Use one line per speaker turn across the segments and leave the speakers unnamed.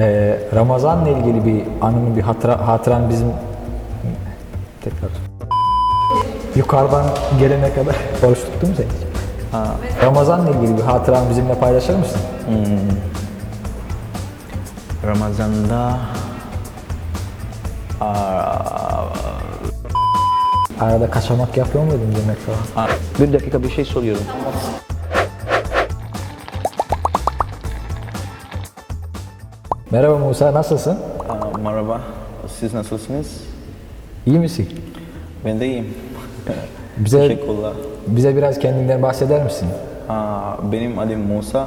Ee, Ramazan'la ilgili bir anının bir hatıra, hatıran bizim tekrar yukarıdan gelene kadar oruç tuttun mu sen hiç? Ramazan'la ilgili bir hatıran bizimle paylaşır mısın?
Ramazan'da
Arada kaçamak yapıyor muydun yemek falan?
Aa, bir dakika bir şey soruyorum.
Merhaba Musa, nasılsın?
Aa, merhaba, siz nasılsınız?
İyi misin?
Ben de iyiyim.
Bize
Teşekkürler.
bize biraz kendinden bahseder misin?
Aa, benim adım Musa,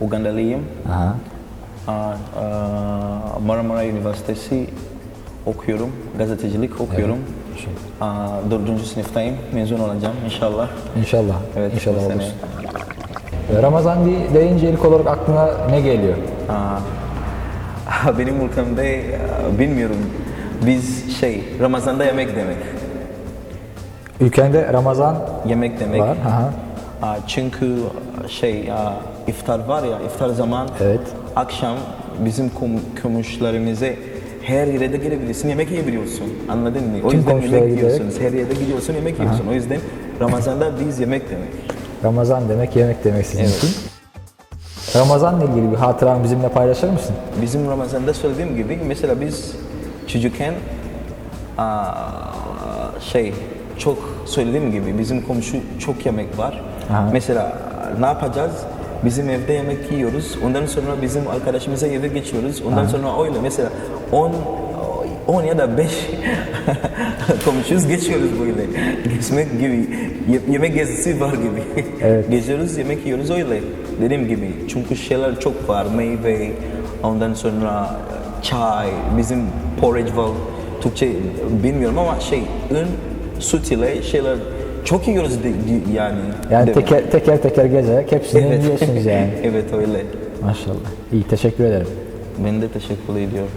Ugandalıyım.
Aha.
Aa, aa, Marmara Üniversitesi okuyorum, gazetecilik okuyorum. Aa, dördüncü sınıftayım, mezun olacağım inşallah.
İnşallah.
Evet,
İnşallah olursun. Ramazan de- deyince ilk olarak aklına ne geliyor?
Aa, benim ülkemde aa, bilmiyorum, biz şey, Ramazan'da yemek demek.
Ülkende Ramazan
Yemek demek.
var. Aha.
Aa, çünkü şey aa, iftar var ya iftar zaman
Evet.
akşam bizim kom- komşularımıza her yere de girebilirsin yemek yiyebiliyorsun anladın mı? O
Tüm
yüzden
komşulara
yemek
giderek-
yiyorsunuz her yerde gidiyorsun yemek yiyorsun o yüzden Ramazan'da biz yemek demek.
Ramazan demek yemek demek sizin için. Ramazan'la ilgili bir hatıranı bizimle paylaşır mısın?
Bizim Ramazan'da söylediğim gibi mesela biz çocukken aa, şey çok söylediğim gibi bizim komşu çok yemek var.
Aha.
Mesela ne yapacağız? Bizim evde yemek yiyoruz. Ondan sonra bizim arkadaşımıza eve geçiyoruz. Ondan sonra öyle mesela 10 10 ya da 5 komşuyuz geçiyoruz böyle. Geçmek gibi. Ye- yemek gezisi var gibi.
Evet.
Geziyoruz, yemek yiyoruz öyle. Dediğim gibi. Çünkü şeyler çok var. Meyve, ondan sonra çay, bizim porridge var. Türkçe bilmiyorum ama şey, un, süt ile şeyler çok yiyoruz de- de- yani.
Yani
Değil mi?
teker teker, teker gezerek hepsini
Evet.
yiyorsunuz yani.
evet öyle.
Maşallah. İyi teşekkür ederim.
Ben de teşekkür ediyorum.